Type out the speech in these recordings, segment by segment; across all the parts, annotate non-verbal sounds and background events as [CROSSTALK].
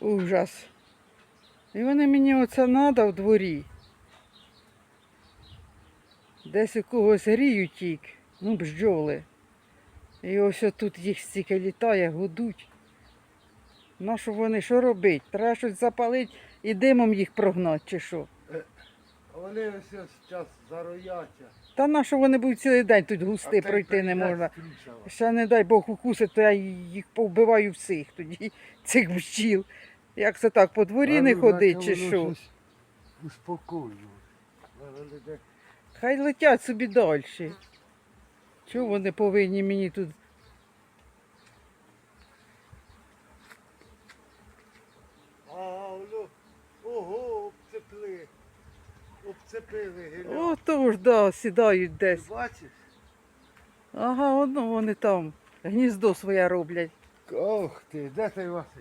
Ужас. І вони мені оце надо в дворі. Десь у когось грію тік, ну бджоли. І ось тут їх стільки літає, гудуть. Ну що вони що робить? Треба щось запалити і димом їх прогнати, чи що? Вони ось зараз зарояться. Та на що вони будуть цілий день тут густи, пройти не можна. Ще не дай Бог укусить, то я їх повбиваю всіх тоді, [LAUGHS] цих бджіл. Як це так, по дворі не ходить чи що? Успокоює. Хай летять собі далі. Чого вони повинні мені тут? Ого, обцепли. Обцепили геля. О, то ж, да, сідають Ти десь. бачиш? Ага, одно вони там гніздо своє роблять. Ох ти, де той Василь?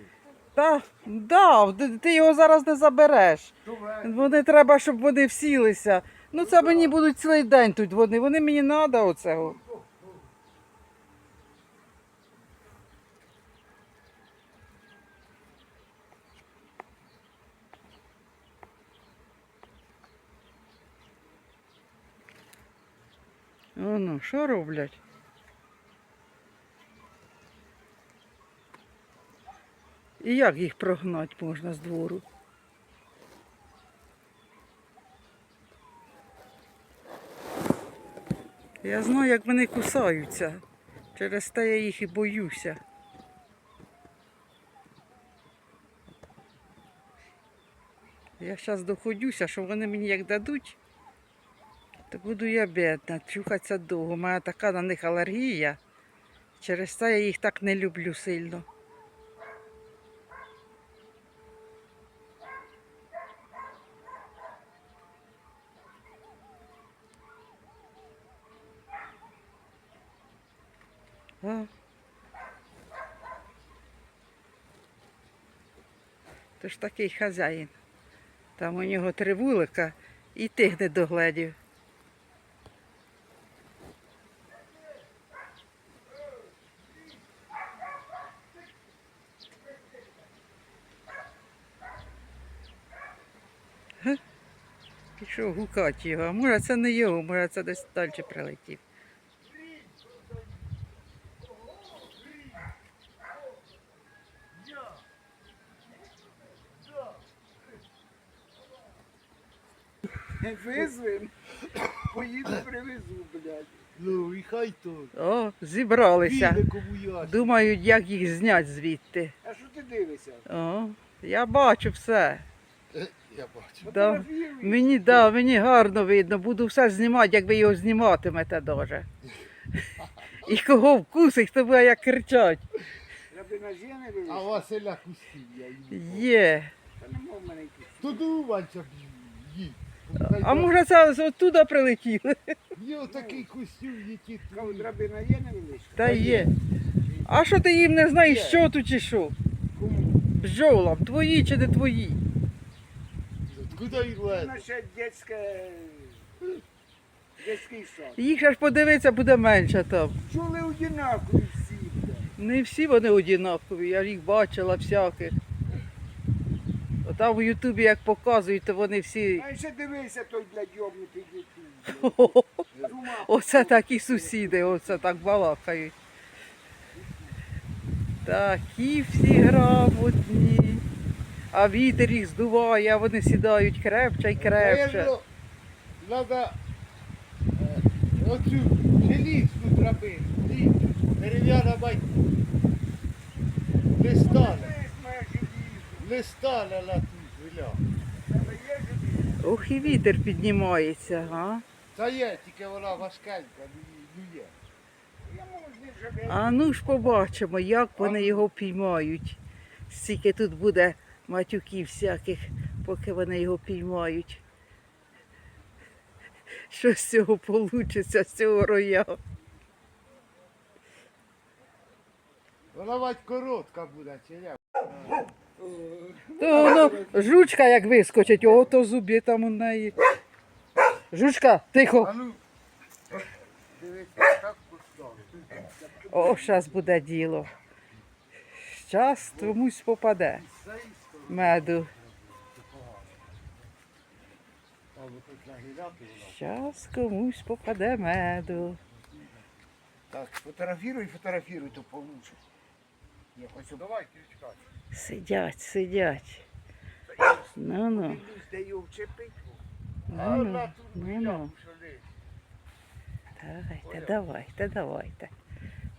Та, да, ти- його зараз не забереш. Вони треба, щоб вони всілися. Ну це мені будуть цілий день тут вони. Вони мені треба оцього. Оно, що роблять? І як їх прогнати можна з двору? Я знаю, як вони кусаються. Через те я їх і боюся. Я зараз доходюся, що вони мені як дадуть, то буду я бідна, чухатися довго. У мене така на них алергія. Через це я їх так не люблю сильно. А. То ж такий хазяїн. Там у нього три вулика і тих не догледів. Пішов гукати його, а може це не його, може це десь далі прилетів. Визвем, поїду привезу, блядь. Ну і хай то. О, зібралися. Піде кому ясно. Думають, як їх зняти звідти. А що ти дивишся? О, я бачу все. Я бачу. Да. Фотографіруй. Мені, да, мені гарно видно, буду все знімати, як ви його зніматимете даже. І кого вкусить, хто буде як кричать. Раби на жени А дивишся? Василя кустів я їм. Є. Та нема в мене яких. То думанця їй. А може це оттуда прилетіли? Є такий костюм, який Кого драбина є невеличка? Та є. А що ти їм не знаєш, що тут чи що? Кому? Бджолам, твої чи не твої? Куди їх лезти? Наша дитська... Дитський сад. Їх ж подивитися буде менше там. Чули одинакові всі, блядь. Не всі вони однакові, я їх бачила всяких. Там в Ютубі як показують, то вони всі. А ще дивися той, блядь, йобнутий ума [LAUGHS] Оце такі сусіди, оце так балакають. Такі всі грамотні. А вітер їх здуває, а вони сідають крепче й крепче. Треба е, оцю желізну драбину, дерев'яна батька. Не стане. Не стане на ту жиля. Тебе є желізо? Ох, і вітер піднімається, а? Та є, тільки вона важкенька, ну, ну є. А ну ж побачимо, як вони його піймають. Стільки тут буде матюків всяких, поки вони його піймають. Що з цього вийде, з цього роя? Вона коротка буде, чи? То воно жучка як вискочить, о, то зубі там у неї. Жучка, тихо. Ну. О, зараз буде діло. Щас комусь попаде. Меду. Щас комусь попаде меду. Так, фотографируй, фотографируй, то получше. Давай крючка. Сидять, сидять. Ну ну, ну ну, ну ну. Давайте, давайте, давайте.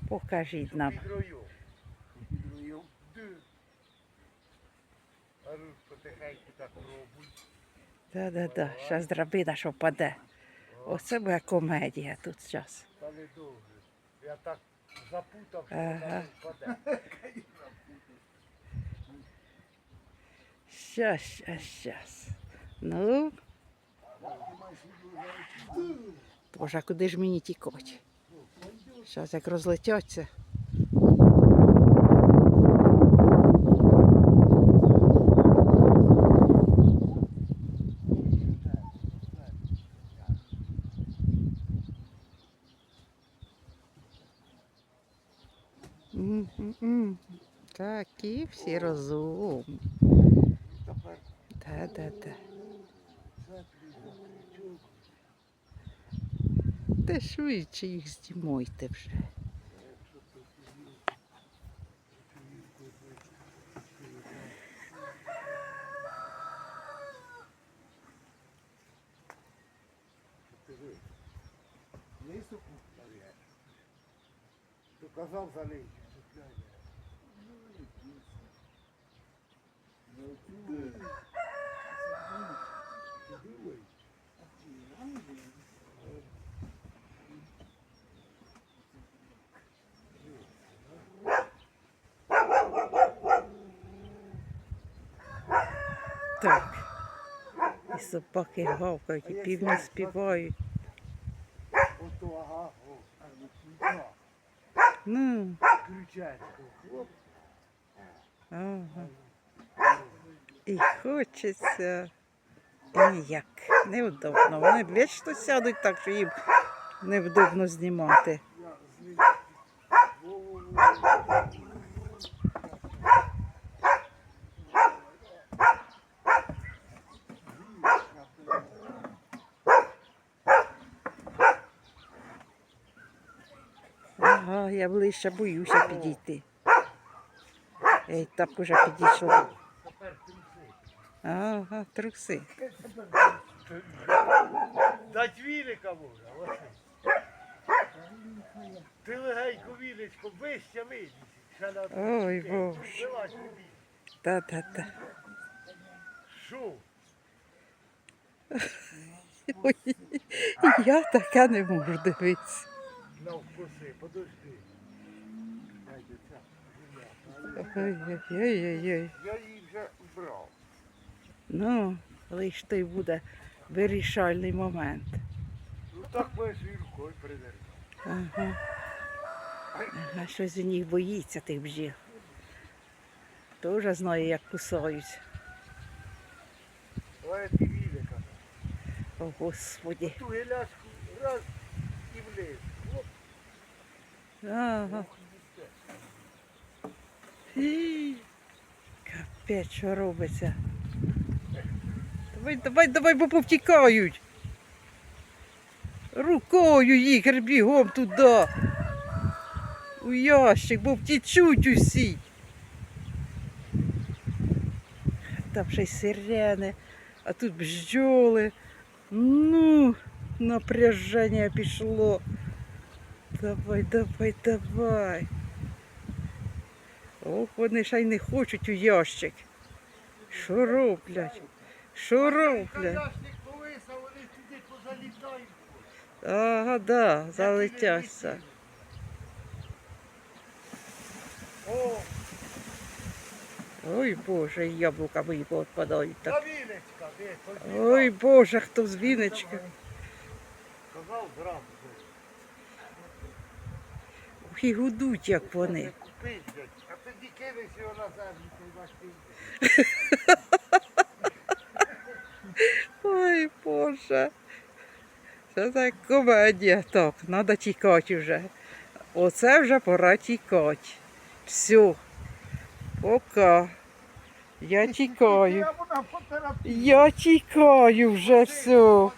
Покажіть нам. Ну потихеньку так. Да-да-да, зараз драбина, що впаде. Оце буде комедія тут зараз. Та не довго. Я так запутав, що Ага. впаде. Щас, щас, щас. Ну. Боже, а куди ж мені тікати? Зараз як розлетяться. М-м-м. Такі всі розумні. Цеплю за крючок. Та швидше їх знімайте вже. Казав за неї. Так. І собаки гавкають, і півні співають. Ну ага. І хочеться. Ніяк. Невдобно. Вони вічно сядуть так, що їм невдобно знімати. Ага, я ближче боюся підійти. Я й так уже підійшла. Ага, труси. Дать вілика Василь. Ти легенько вілечко, вище на Ой, Боже. Та-та-та. Що? Ой, я така не можу дивитися. Навкуси, подожди. Ой-ой-ой-ой. Я її вже брав. Ну, лиш той буде вирішальний момент. Ну так можеш і рукою придержати. Ага. Ага, щось у них боїться тих бджіл. Тоже знає, як кусаються. Ой, ти вілика. О, Господі. Ту геляшку раз і вліз. Оп, Ага. Капець, що робиться. Давай, давай, давай, бо повтікають. Рукою їх бігом туди. У ящик, бо втічуть усі. Там ще й сирени, а тут бджоли. Ну, напряження пішло. Давай, давай, давай. Ох, вони ще й не хочуть у ящик. Що роблять? Що роблять? Ага, да, залетяться. Ой Боже, яблука мої відпадають так. Ой Боже, хто з віночка. Казав зразу. І гудуть, як вони. А тоді кинеш його на землю, ти ваш [LAUGHS] Ой Це так комедія. Так, треба тікати вже. Оце вже пора тікати. Все. Пока. Я тікаю. Я тікаю вже все.